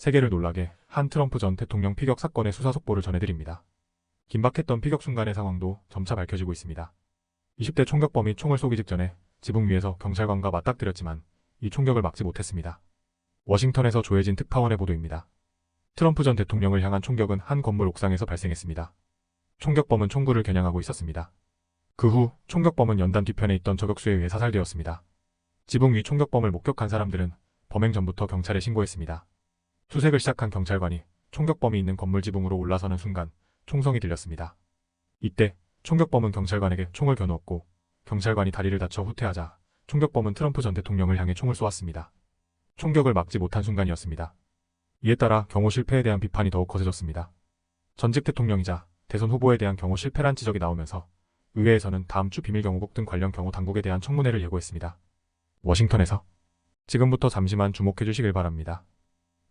세계를 놀라게 한 트럼프 전 대통령 피격 사건의 수사 속보를 전해드립니다. 긴박했던 피격 순간의 상황도 점차 밝혀지고 있습니다. 20대 총격범이 총을 쏘기 직전에 지붕 위에서 경찰관과 맞닥뜨렸지만 이 총격을 막지 못했습니다. 워싱턴에서 조혜진 특파원의 보도입니다. 트럼프 전 대통령을 향한 총격은 한 건물 옥상에서 발생했습니다. 총격범은 총구를 겨냥하고 있었습니다. 그 후 총격범은 연단 뒤편에 있던 저격수에 의해 사살되었습니다. 지붕 위 총격범을 목격한 사람들은 범행 전부터 경찰에 신고했습니다. 수색을 시작한 경찰관이 총격범이 있는 건물 지붕으로 올라서는 순간 총성이 들렸습니다. 이때 총격범은 경찰관에게 총을 겨누었고 경찰관이 다리를 다쳐 후퇴하자 총격범은 트럼프 전 대통령을 향해 총을 쏘았습니다. 총격을 막지 못한 순간이었습니다. 이에 따라 경호 실패에 대한 비판이 더욱 거세졌습니다. 전직 대통령이자 대선 후보에 대한 경호 실패란 지적이 나오면서 의회에서는 다음 주 비밀경호국 등 관련 경호 당국에 대한 청문회를 예고했습니다. 워싱턴에서 지금부터 잠시만 주목해 주시길 바랍니다.